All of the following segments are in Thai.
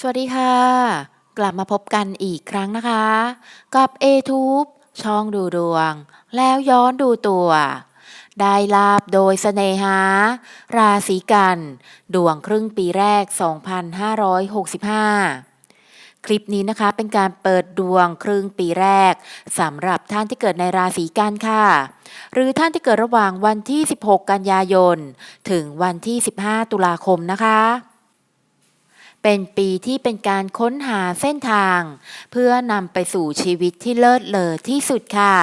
สวัสดีค่ะ กลับมาพบกันอีกครั้งนะคะ กับ A-Tube ช่องดูดวง แล้วย้อนดูตัว ได้ลาบโดยเสน่หา ราศีกัน ดวงครึ่งปีแรก 2565 คลิปนี้นะคะเป็นการเปิดดวงครึ่งปีแรกสำหรับท่านที่เกิดในราศีกันค่ะ หรือท่านที่เกิดระหว่างวันที่ 16 กันยายน ถึงวันที่ 15 ตุลาคมนะคะ เป็นปีที่เป็นการค้นหาเส้นทาง เพื่อนำไปสู่ชีวิตที่เลิศเลอที่สุดค่ะ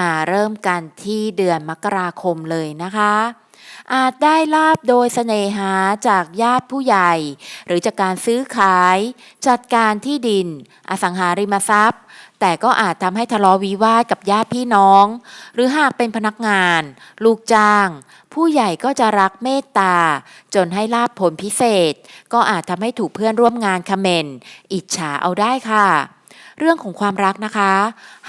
มาเริ่มกันที่เดือนมกราคมเลยนะคะ อาจได้ลาบโดยเสน่หาจากญาติผู้ใหญ่ หรือจากการซื้อขาย จัดการที่ดิน อสังหาริมทรัพย์ แต่ก็อาจทำให้ทะเลาะวิวาทกับญาติพี่น้อง หรือหากเป็นพนักงาน ลูกจ้าง ผู้ใหญ่ก็จะรักเมตตา จนให้ลาบผลพิเศษ ก็อาจทำให้ถูกเพื่อนร่วมงานคอมเมนต์อิจฉาเอาได้ค่ะ เรื่องของความรักนะคะ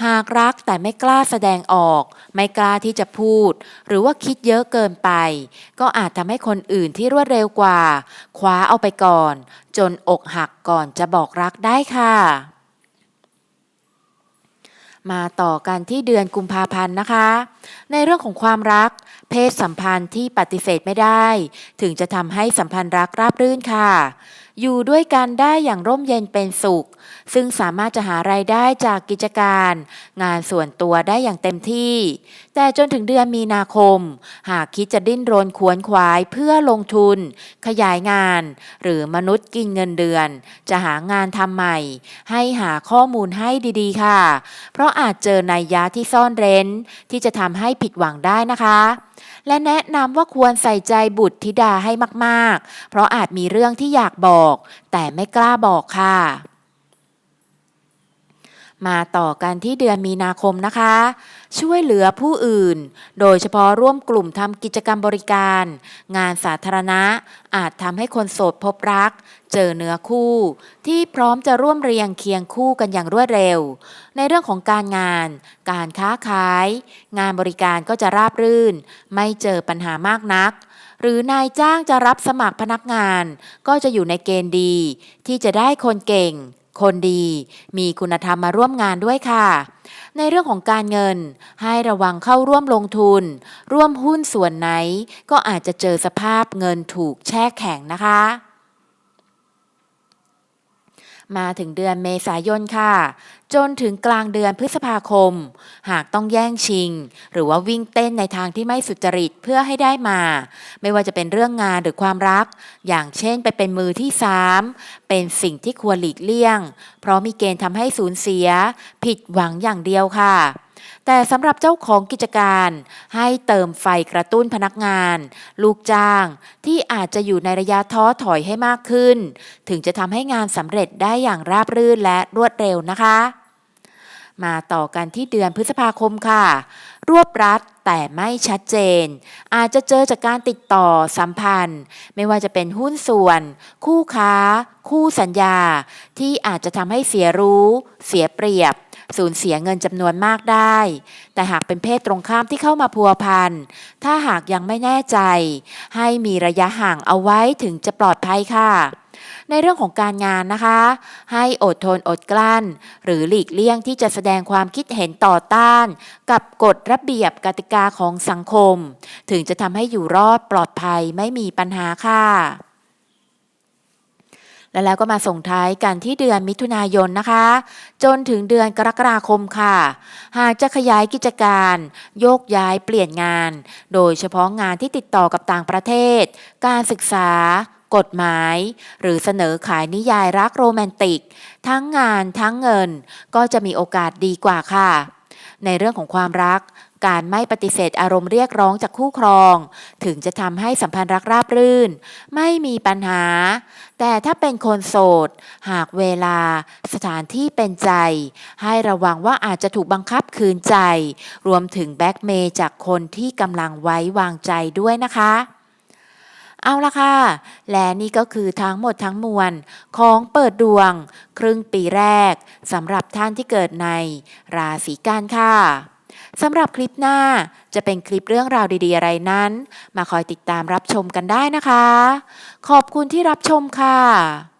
หากรักแต่ไม่กล้าแสดงออก ไม่กล้าที่จะพูด หรือว่าคิดเยอะเกินไป ก็อาจทำให้คนอื่นที่รวดเร็วกว่า คว้าเอาไปก่อน จนอกหักก่อนจะบอกรักได้ค่ะมาต่อกันที่เดือนกุมภาพันธ์นะคะ ในเรื่องของความรัก เพศสัมพันธ์ที่ปฏิเสธไม่ได้ ถึงจะทำให้สัมพันธ์รักราบรื่นค่ะอยู่ด้วยกันได้อย่างร่มเย็นเป็นสุข ซึ่งสามารถจะหารายได้จากกิจการ งานส่วนตัวได้อย่างเต็มที่ แต่จนถึงเดือนมีนาคม หากคิดจะดิ้นรนขวนขวายเพื่อลงทุน ขยายงาน หรือมนุษย์กินเงินเดือน จะหางานทำใหม่ ให้หาข้อมูลให้ดีๆ ค่ะ เพราะอาจเจอนัยยะที่ซ่อนเร้น ที่จะทำให้ผิดหวังได้นะคะ และแนะนำว่าควรใส่ใจบุตรธิดาให้มากๆ เพราะอาจมีเรื่องที่อยากบอก แต่ไม่กล้าบอกค่ะ มาต่อกันที่เดือนมีนาคมนะคะ ช่วยเหลือผู้อื่น โดยเฉพาะร่วมกลุ่มทำกิจกรรมบริการ งานสาธารณะ อาจทำให้คนโสดพบรัก เจอเนื้อคู่ ที่พร้อมจะร่วมเรียงเคียงคู่กันอย่างรวดเร็ว ในเรื่องของการงาน การค้าขาย งานบริการก็จะราบรื่น ไม่เจอปัญหามากนัก หรือนายจ้างจะรับสมัครพนักงาน ก็จะอยู่ในเกณฑ์ดี ที่จะได้คนเก่ง คนดีมีคุณธรรมมาร่วมงานด้วยค่ะ ในเรื่องของการเงิน ให้ระวังเข้าร่วมลงทุน ร่วมหุ้นส่วนไหน ก็อาจจะเจอสภาพเงินถูกแช่แข็งนะคะ มาถึงเดือนเมษายนค่ะ จนถึงกลางเดือนพฤษภาคม หากต้องแย่งชิง หรือว่าวิ่งเต้นในทางที่ไม่สุจริตเพื่อให้ได้มา ไม่ว่าจะเป็นเรื่องงานหรือความรัก อย่างเช่นไปเป็นมือที่สามเป็นสิ่งที่ควรหลีกเลี่ยง เพราะมีเกณฑ์ทำให้สูญเสีย ผิดหวังอย่างเดียวค่ะ แต่สำหรับเจ้าของกิจการให้เติมไฟกระตุ้นพนักงาน ลูกจ้างที่อาจจะอยู่ในระยะท้อถอยให้มากขึ้น ถึงจะทำให้งานสำเร็จได้อย่างราบรื่นและรวดเร็วนะคะ มาต่อกันที่เดือนพฤษภาคมค่ะ รวบรัด แต่ไม่ชัดเจน อาจจะเจอจากการติดต่อสัมพันธ์ ไม่ว่าจะเป็นหุ้นส่วน คู่ค้า คู่สัญญา ที่อาจจะทำให้เสียรู้ เสียเปรียบสูญเสียเงินจำนวนมากได้ แต่หากเป็นเพศตรงข้ามที่เข้ามาพัวพัน ถ้าหากยังไม่แน่ใจ ให้มีระยะห่างเอาไว้ถึงจะปลอดภัยค่ะ ในเรื่องของการงานนะคะ ให้อดทนอดกลั้น หรือหลีกเลี่ยงที่จะแสดงความคิดเห็นต่อต้าน กับกฎระเบียบกติกาของสังคม ถึงจะทำให้อยู่รอดปลอดภัยไม่มีปัญหาค่ะและแล้วก็มาส่งท้ายกันที่เดือนมิถุนายนนะคะ จนถึงเดือนกรกฎาคมค่ะ หากจะขยายกิจการ โยกย้ายเปลี่ยนงาน โดยเฉพาะงานที่ติดต่อกับต่างประเทศ การศึกษา กฎหมาย หรือเสนอขายนิยายรักโรแมนติก ทั้งงานทั้งเงิน ก็จะมีโอกาสดีกว่าค่ะ ในเรื่องของความรัก การไม่ปฏิเสธอารมณ์เรียกร้องจากคู่ครอง ถึงจะทำให้สัมพันธ์รักราบรื่น ไม่มีปัญหา แต่ถ้าเป็นคนโสด หากเวลาสถานที่เป็นใจ ให้ระวังว่าอาจจะถูกบังคับคืนใจ รวมถึงแบ็กเมย์จากคนที่กำลังไว้วางใจด้วยนะคะ เอาละค่ะ และนี่ก็คือทั้งหมดทั้งมวลของเปิดดวง ครึ่งปีแรกสำหรับท่านที่เกิดในราศีกันค่ะสำหรับคลิปหน้าจะเป็นคลิปเรื่องราวดีๆอะไรนั้น มาคอยติดตามรับชมกันได้นะคะ ขอบคุณที่รับชมค่ะ